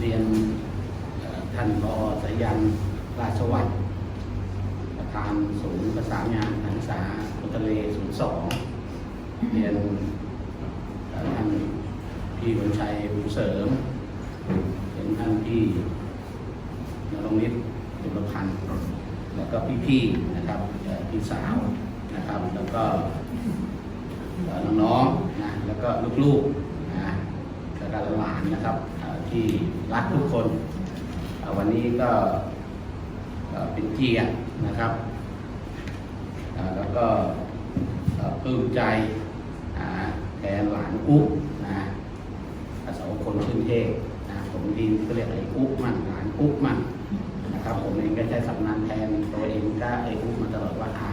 เรียนท่านรอสายันราชวัตรประธานศูนย์ประสานงานการศึกษาพุทธเลศูนย์สองเรียนท่านพี่บุญชัยบุญเสริมเรียนท่านพี่นรงฤทธิ์จุลพันธ์แล้วก็พี่ๆนะครับพี่สาวนะครับ แล้วก็น้องๆนะแล้วก็ลูกๆ นะแล้วก็หลานนะครับที่รักทุกคน วันนี้ก็เป็นเกียรตินะครับแล้วก็ปลื้มใจแทนหลานกุ๊กนะสาวคนขึ้นเทพนะผมดินก็เรียกไอ้กุ๊กมั่งหลานกุ๊กมั่งนะครับ ผมเองก็ใช้สำนานแทนตัวเองก็ไอ้กุ๊กมาตลอดว่าอา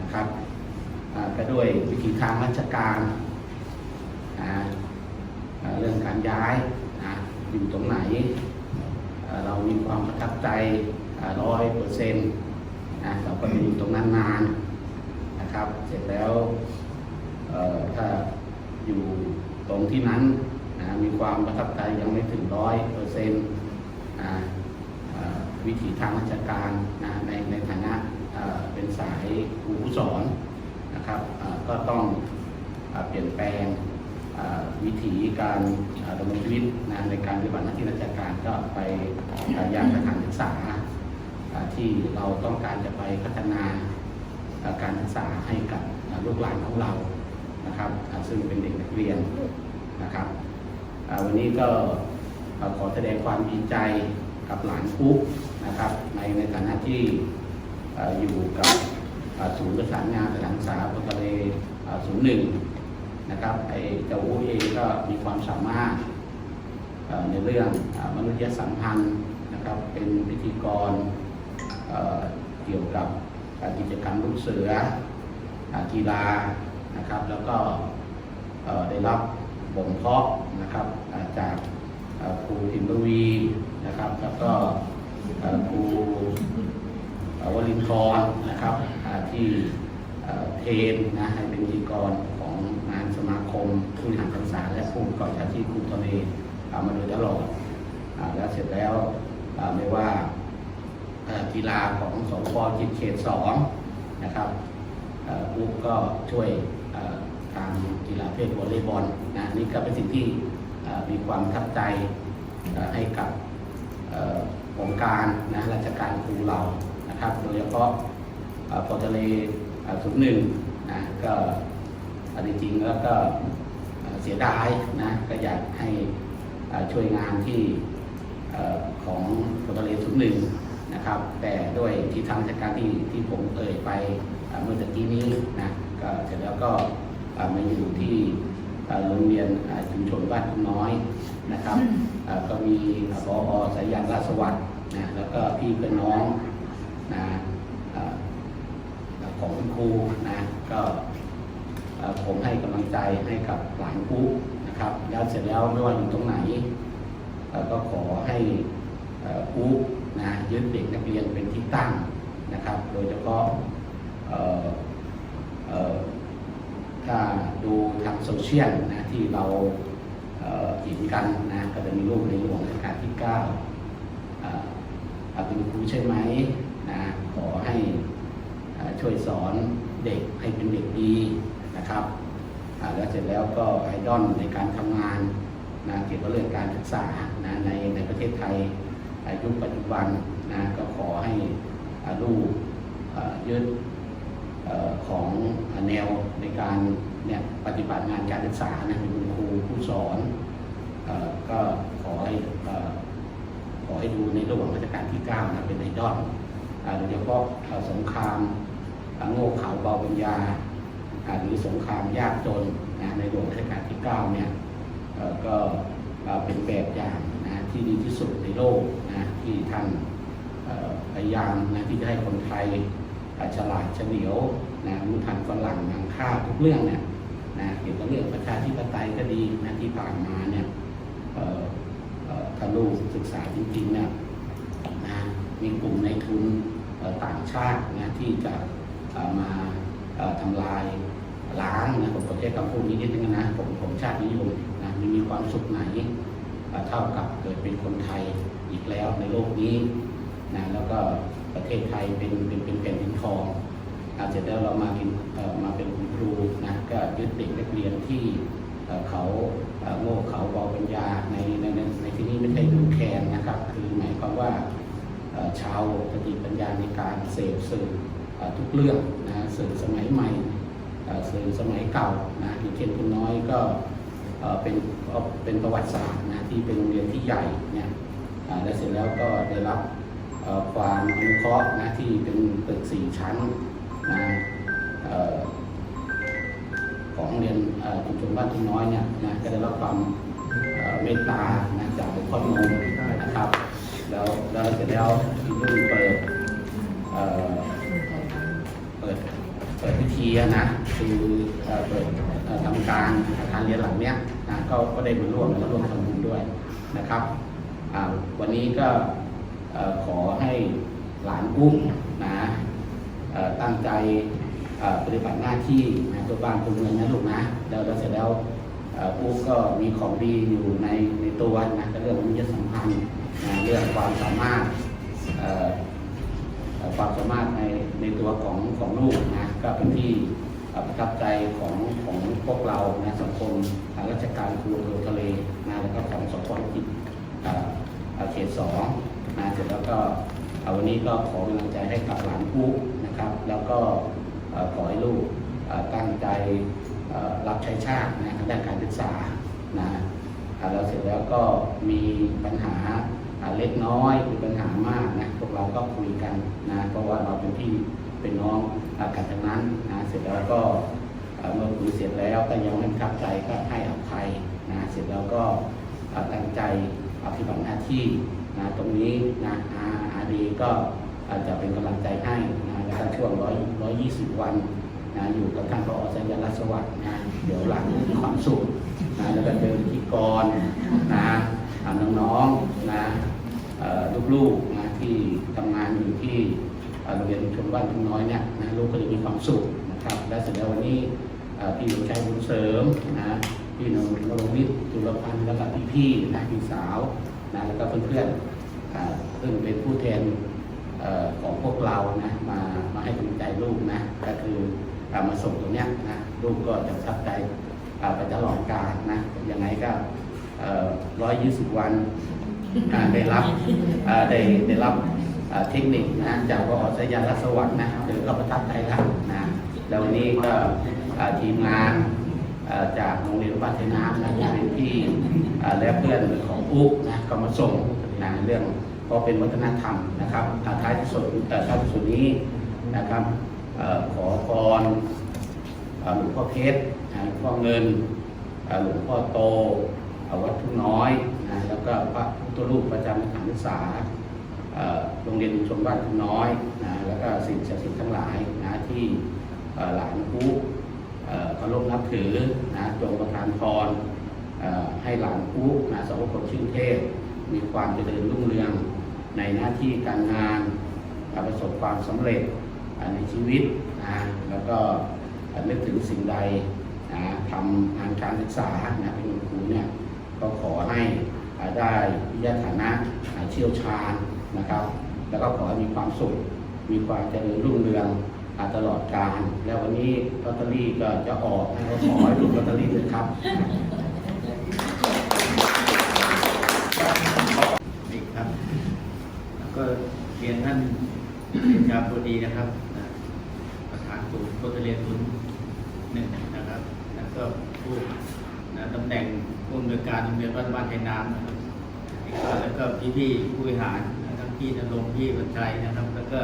นะครับก็ด้วยวิธีทางราชการ เรื่องการย้ายนะอยู่ตรงไหน เรามีความประทับใจร้อยเปอร์เซ็นต์นะเราก็จะอยู่ตรงนั้นนานนะครับ เสร็จแล้วถ้าอยู่ตรงที่นั้นนะมีความประทับใจยังไม่ถึงร้อยเปอร์เซ็นต์นะวิถีทางราชการนะในในฐานะเป็นสายครูผู้สอนนะครับก็ต้องเปลี่ยนแปลง วิถีการดำรงชีวิตนะในการปฏิบัติหน้าที่ราชการก็ไปอ่ายังสถานศึกษาที่เราต้องการจะไปพัฒนาการศึกษาให้กับลูกหลานของเรานะครับซึ่งเป็นเด็กนักเรียนนะครับวันนี้ก็ขอแสดงความดีใจกับหลานคุกนะครับในในฐานะที่อยู่กับศูนย์ประสานงานสถานศึกษาปทเลศูนย์หนึ่ง นะครับไอ้เจ้าอูเองก็มีความสามารถในเรื่องมนุษยสัมพันธ์นะครับเป็นพิธีกรเเกี่ยวกับกิจกรรมลูกเสือกีฬานะครับแล้วก็ได้รับบ่มเพาะนะครับาจากครูพิมพ์วีนะครับแล้วก็ครูวลินทร์นะครับที่เทนนะให้เป็นพิธีกร มาคม ผู้บริหารการศึกษาและผู้ประกอบอาชีพครูทะเลอ่ามาโดยตลอดอแล้วเสร็จแล้วไม่ว่ากีฬาของสพจิตเขตสองนะครับปุ๊กก็ช่วยทางกีฬาเพศวอลเลย์บอลนะนี่ก็เป็นสิ่งที่มีความทับใจให้กับองค์การนะราชการครูเรานะครับ โดยเฉพาะเอ่อปอทะเลศูนย์หนึ่งนะก็ อันที่จริงแล้วก็เสียดายนะก็อยากให้ช่วยงานที่ของปอทะเลศูนย์หนึ่งนะครับ แต่ด้วยที่ทางราชการที่ที่ผมเอ่ยไปเมื่อตะกี้นี้นะก็เสร็จแล้วก็มาอยู่ที่โรงเรียนชุมชนบ้านน้อยนะครับก็มีพอสายันราชสวัสดิ์นะแล้วก็พี่เป็นน้องนะของคุณครูนะก็ ผมให้กำลังใจให้กับหลานครูนะครับแล้วเสร็จแล้วไม่ว่าอยู่ตรงไหนก็ขอให้เอ่อครูนะยึดเด็กนักเรียนเป็นที่ตั้งนะครับ โดยเฉพาะถ้าดูทางโซเชียลนะที่เราเอ่อเห็นกันนะก็จะมีรูปในหลวงรัชกาลที่9เอ่ออ่าเป็นครูใช่ไหมนะขอให้ช่วยสอนเด็กให้เป็นเด็กดี นะครับแล้วเสร็จแล้วก็ไอดอลในการทำงานนะเกี่ยวกับเรื่องการศึกษานะในในประเทศไทยอายุคปัจจุบันนะก็ขอให้ลูกยึดออของแนวในการเนี่ยปฏิบัติงานการศึกษานะเป็นคุณครูผู้สอนออก็ขอให้เอ่อขอให้ดูในระหว่างรัชกาลที่9นะเป็นไอดอลโดยเฉพาะสงครามโง่เขลาเบาปัญญา หรือสงครามยากจนนะในหลวงรัชกาลที่9เนี่ยก็เป็นแบบอย่างนะที่ดีที่สุดในโลกนะที่ท่านพยายามนะที่จะให้คนไทยอ่าฉลาดเฉลียวนะรู้ทันฝรั่งนางค่าทุกเรื่องเนี่ยนะเกี่ยวกับเรื่องประชาธิปไตยก็ดีนะที่ผ่านมาเนี่ยเอ่อเอ่อถ้าลูกศึกษาจริงๆเนี่ยนะมีกลุ่มในทุนต่างชาตินะที่จะมาทำลาย ล้างนะผมขอใช้คำพูดนี้นิดนึงนะผมผมชาตินิยมนะมีมีความสุขไหนเท่ากับเกิดเป็นคนไทยอีกแล้วในโลกนี้นะแล้วก็ประเทศไทยเป็นเป็นเป็นแผ่นดินทองอาเสร็จแล้วเรามาเป็นมาเป็นคุณครูนะก็ยึดเด็กนักเรียนที่เขาโง่เขาเบาปัญญาในในในที่นี้ไม่ใช่ดูแคนนะครับ คือหมายความว่าชาวสติปัญญาในการเสพสื่อทุกเรื่องนะสื่อสมัยใหม่ สื่อสมัยเก่านะอย่างเช่นคุณน้อยก็เป็นเป็นประวัติศาสตร์นะที่เป็นโรงเรียนที่ใหญ่เนี่ยและเสร็จแล้วก็ได้รับความอนุเคราะห์นะที่เป็นตึกสี่ชั้นนะออของเรียนชุมชนบ้านทุ่งน้อยเนี่ยนะก็ได้รับความเมตตานะจากหลวงพ่อโนมนะครับ แล้วแล้วเสร็จแล้วที่รุ่นเปิด อะนะคือเปิดทำการอาคารเรียนหลังเนี้ยนะก็ก็ได้มาร่วมและร่วมทำบุญด้วยนะครับวันนี้ก็ขอให้หลานอุ้มนะตั้งใจปฏิบัติหน้าที่นะตัวบ้านตัวเมืองนะลูกนะแล้วแล้วเสร็จแล้วปุ๊กก็มีของดีอยู่ในในตัวนะก็เรื่องมนุษยสัมพันธ์นะเรื่องความสามารถ ความสามารถในในตัวของของลูกนะก็เป็นที่ประทับใจของของพวกเรานะสังคมทางราชการครูอำเภอทะเลนะแล้วก็ของสพจิตเอ่อเอ่อเขตสองนะเสร็จแล้วก็วันนี้ก็ขอกำลังใจให้กับหลานปุ๊กนะครับ แล้วก็ขอให้ลูกตั้งใจรับใช้ชาตินะทางด้านการศึกษานะอ่าแล้วเสร็จแล้วก็มีปัญหา เล็กน้อยมีปัญหามากนะพวกเราก็คุยกันนะเพราะว่าเราเป็นพี่เป็นน้องอากันทั้งนั้นนะเสร็จแล้วก็อ่าเมื่อคุยเสร็จแล้วก็ยังไม่ทับใจก็ให้อภัยนะเสร็จแล้วก็ตั้งใจปฏิบัติหน้าที่นะตรงนี้นะอาอาดีก็อาจจะเป็นกำลังใจให้นะแล้วช่วงร้อยร้อยยี่สิบวันนะอยู่กับท่านผอสัญญาลักษณ์สวัสดิ์นะเดี๋ยวหลังมีความสุขนะแล้วก็เดินพิธีกรนะ น้องๆนะลูกๆนะที่ทำงานอยู่ที่โรงเรียนชนบ้านทุ่งน้อยเนี่ยนะลูกก็จะมีความสุขนะครับ และเสร็จแล้ววันนี้พี่หลวงชัยบุญเสริมนะพี่นรงนรงวิทย์จุลพันธ์แล้วก็พี่ๆนะพี่สาวนะแล้วก็เพื่อนๆอ่าซึ่งเป็นผู้แทนอของพวกเรานะมามาให้กำลังใจลูกนะก็คือมาส่งตรงเนี้ยนะลูกก็จะทับใจอ่าไปตลอดกาลนะยังไงก็ ร้อยยี่สิบวันได้รับได้ได้รับเทคนิคนะจากวอสยาลักษณ์สวัสดิ์นะคือก็ประทับใจแล้วนะแล้ววันนี้ก็ทีมงานจากโรงเรียนบ้านเทน้ำนะเป็นพี่และเพื่อนของอุ๊กนะก็มาส่งนะเรื่องก็เป็นวัฒนธรรมนะครับท้ายที่สุดเอ่ท้ายที่สุดนี้นะครับขอพรเอ่อหลวงพ่อเพชรหลวงพ่อเงินหลวงพ่อโต วัดทุ่งน้อยนะแล้วก็พระพุทธรูปประจำสถานศึกษาโรงเรียนชุมชนบ้านทุ่งน้อยนะแล้วก็สิ่งศักดิ์สิทธิ์ทั้งหลายนะที่หลานผู้เอ่เคารพนับถือนะจงประทานพรให้หลานผู้นะสาวกคนชื่นเทพ มีความเจริญรุ่งเรืองในหน้าที่การงานประสบความสำเร็จในชีวิตนะแล้วก็อ่านึกถึงสิ่งใดนะทำงานการศึกษานะเป็นครูเนี่ย ก็ขอให้ได้วิทยาฐานะอ่าเชี่ยวชาญนะครับ แล้วก็ขอให้มีความสุข มีความเจริญรุ่งเรืองตลอดกาลแล้ววันนี้ลอตเตอรี่ก็จะออกนะก็ขอให้ถูกลอตเตอรี่ด้วยครับอีกครับแล้วก็เรียนท่านเรียนจาบดีนะครับประธานศูนย์โคตรเรียนศูนย์หนึ่งนะครับ แล้วก็ผู้ ตำแหน่งผู้อำนวยการโรงเรียนบ้านบ้านไทยน้ำแล้วก็พี่พี่ๆผู้บริหารนะครับพี่นรงพี่บรรชัยนะครับ แล้วก็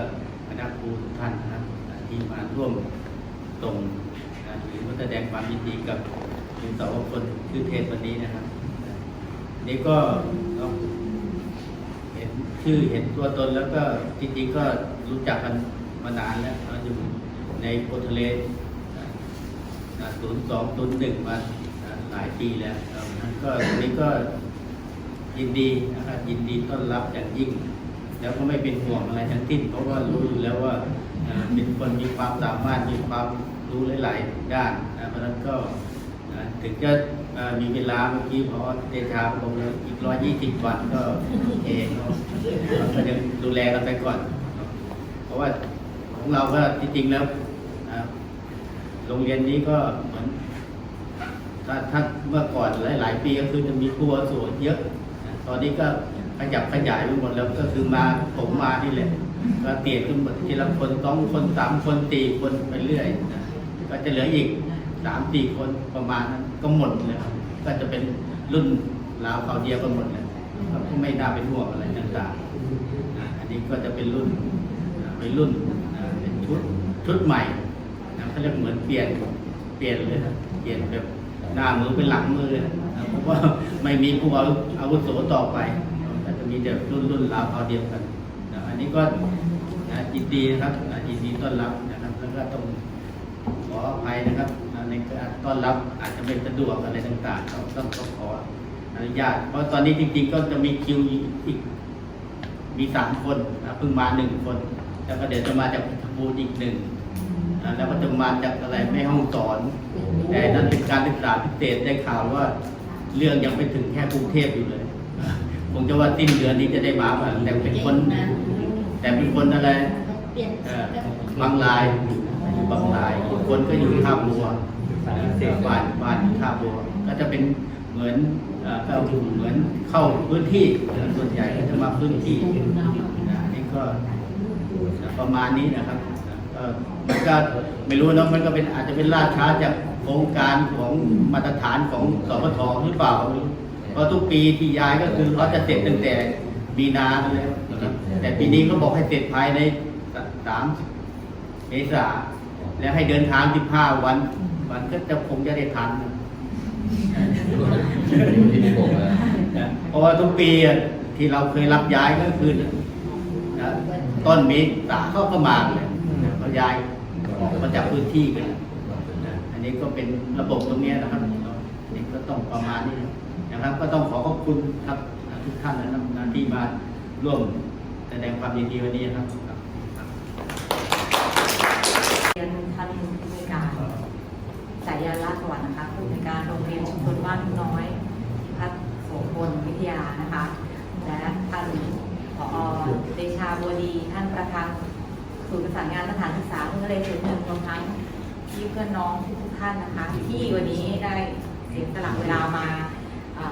คณะครูทุกท่านนะครับที่มาร่วมตรงนะหรือว่าแสดงความยินดีกับทีมสาวคนชื่อเทศวันนี้นะครับ นี่ก็เนาะเห็นชื่อเห็นตัวตนแล้วก็จริงๆก็รู้จักกันมานานแล้วเราอยู่ในโพทะเลศูนย์สองศูนย์หนึ่งมา หลายปีแล้วนั้นก็วันนี้ก็ยินดีนะครับยินดีต้อนรับอย่างยิ่ง แล้วก็ไม่เป็นห่วงอะไรทั้งสิ้นเพราะว่ารู้อยู่แล้วว่าเป็นคนมีความสามารถมีความรู้หลายๆด้านนะเพราะนั้นก็ถึงจะมีเวลาเมื่อกี้พอเดชาบอกเลยอีกร้อยยี่สิบวันก็โอเคเนาะก็ยังดูแลกันไปก่อน เพราะว่าของเราก็จริงๆแล้วโรงเรียนนี้ก็เหมือน ถ้าถ้าเมื่อก่อนหลาย ๆ ปีก็คือจะมีครัวสวนเยอะ ตอนนี้ก็ขยับขยายไปหมดแล้วก็คือมาผมมานี่แหละก็เตียนขึ้นหมดทีละคนสองคนสามคนตีคนไปเรื่อยนะก็จะเหลืออีกสามสี่คนประมาณนั้นก็หมดเลยครับก็จะเป็นรุ่นราวเขาวเดียวกันหมดเลยก็ไม่น่าเป็นห่วงอะไรต่างๆอันนี้ก็จะเป็นรุ่นเป็นรุ่นเป็นชุดชุดใหม่นะเขาเรียกเหมือนเปลี่ยนเปลี่ยนเลยนะเปลี่ยนแบบ หน้ามือเป็นหลังมือเพราะว่าไม่มีผู้อาวุโสต่อไปก็จะมีเด็กรุ่นรุ่นราวคราเดียวกันนะอันนี้ก็นะยินดีนะครับนะยินดีต้อนรับนะครับแล้วก็ต้องขออภัยนะครับในการต้อนรับอาจจะไม่สะดวกอะไรต่างๆก็ต้องต้องขออนุญาตเพราะตอนนี้จริงๆก็จะมีคิวอีกมีสามคนนะเพิ่งมาหนึ่งคน แล้วก็เดี๋ยวจะมาจากพชรบูรอีกหนึ่ง แล้วก็จะมาจากอะไรแม่ห้องสอนแต่นั่นเป็นการศึกษาพิเศษได้ข่าวว่า เรื่องยังไม่ถึงแค่กรุงเทพอยู่เลยอ่าคงจะว่าสิ้นเดือนนี้จะได้มาบ้างแต่เป็นคน แต่เป็นคนอะไรเอ่อบางรายบางรายอีกคนก็อยู่ท่าบัวเสียบ้านบ้านอยู่ท่าบัว ก็จะเป็นเหมือนเอ่อเข้าเหมือนเข้าพื้นที่ส่วนใหญ่ก็จะมาพื้นที่นะอันนี่ก็ประมาณนี้นะครับเอ่อ มันก็ไม่รู้นะมันก็เป็นอาจจะเป็นล่าช้าจากโครงการของมาตรฐานของสพทหรือเปล่าเพราะทุกปีที่ย้ายก็คือเขาจะเสร็จตั้งแต่มีนาแล้วนะแต่ปีนี้เขาบอกให้เสร็จภายในสามเมษาแล้วให้เดินทาง15วันวันก็จะคงจะได้ทันที่พี่บอกนะเพราะว่าทุกปีที่เราเคยรับย้ายก็คือต้นเมษาเขาก็มาเลยเขาย้าย ออกมาจากพื้นที่กันนะอันนี้ก็เป็นระบบตรงนี้นะครับนี่ก็ต้องประมาณนี้นะครับ ก็ต้องขอขอบคุณครับทุกท่านนะครับที่มาร่วมแสดงความยินดีวันนี้นะครับเรียนท่านผู้ในการสายยานราชสวัสดิ์นะคะผู้ในการโรงเรียนชุมชนบ้านน้อยพัฒโสพลวิทยานะคะ และท่านผอเดชาบดีท่านประธาน ศูนย์ประสานงานสถานศึกษาเพื่อเลยถึงหนึ่งรวมทั้งที่เพื่อนน้องทุกท่านนะคะ ที่วันนี้ได้เสียสละเวลามา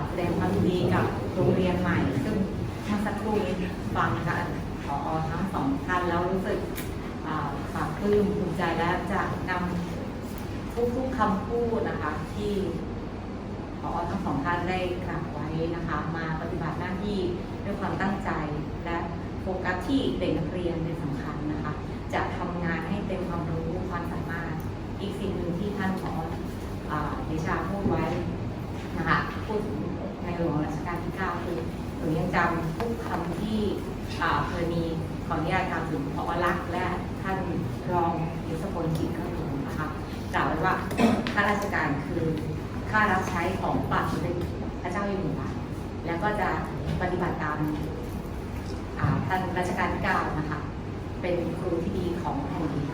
แสดงความยินดีกับโรงเรียนใหม่ ซึ่งเมื่อสักครู่นี้ฟังการผอทั้งสองท่านแล้วรู้สึกอ่าปลาบปลื้มภูมิใจและจะนำทุกๆคำพูดนะคะ ที่พอทั้งสองท่านได้กล่าวไว้นะคะ มาปฏิบัติหน้าที่ด้วยความตั้งใจและโฟกัสที่เด็กนักเรียนเป็นสำคัญนะคะ จะทำงานให้เต็มความรู้ความสามารถ อีกสิ่งหนึ่งที่ท่านผอเดชาพูดไว้นะคะพูดถึงในหลวงรัชกาลที่ 9 คือหนูยังจำทุกคำที่เคยมีขออนุญาตกล่าวถึงพอรักษ์และท่านรองยุทธพลกิจข้างหลวงนะคะกล่าวไว้ว่าข้าราชการคือข้ารับใช้ของบาทสมเด็จพระเจ้าอยู่หัวแล้วก็จะปฏิบัติตามท่านรัชกาลที่ 9 นะคะ เป็นครูที่ดีของแผ่นดิน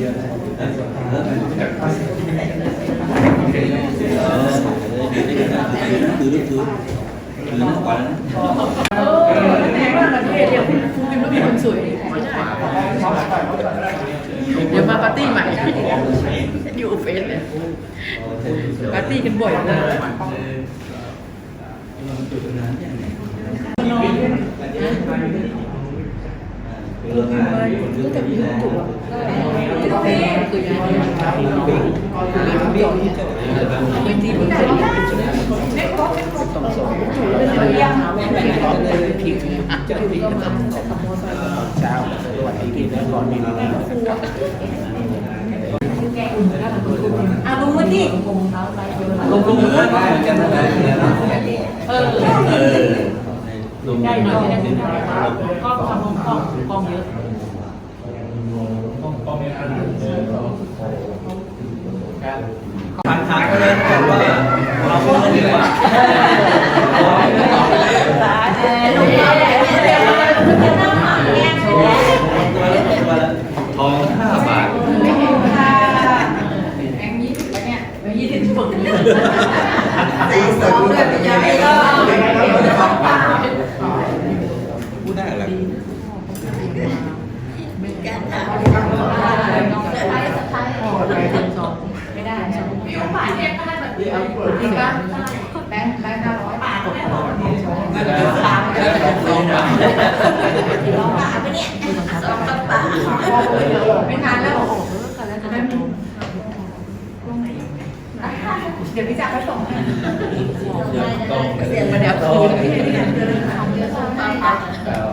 อยู่คนเดียวได้เออเออคือคือคือนั่งก่อนนะเออแม่ว่าประเทศเดียวคุณครูพิมพ์ต้องมีคนสวยไม่ได้เดี๋ยวมาปาร์ตี้ใหม่อยู่เฟสเลยปาร์ตี้กันบ่อยเลยคือพิมพ์ไปคือกับพิมพ์ถูกที่เขาเป็นคืองานนี้บางทีมันจะเล็กก็ต้องส่งเรียงแม่แม่ก็เลยผิดจะผิดก็มาเช้าสวัสดีที่แล้วก่อนมีนาอะรู้ว่าที่ลงลงเหมือนได้เหมือ นกันนะได้เหมือนกันเออเออลงได้ได้หหน่น่อยยได้หน่อยก็ทำกล้องกล้องเยอะทางทาก็เลยบอกว่าเราก็ต้องดีกว่าทองห้าบาทยี่สิบปะเนี่ยแองยี่สิบฝึกพูดได้เหรอ ไม่ได้พี่ว่าบาทเนี่ยก็ได้แบบเดียวจริงป่ะแบงค์แบงค์ห้าร้อยบาทเนี่ยสามไม่ทานแล้วเดี๋ยวพี่จักรไปส่งให้มาเดี๋ยวคืนพี่นี่เดินทำเยอะมาก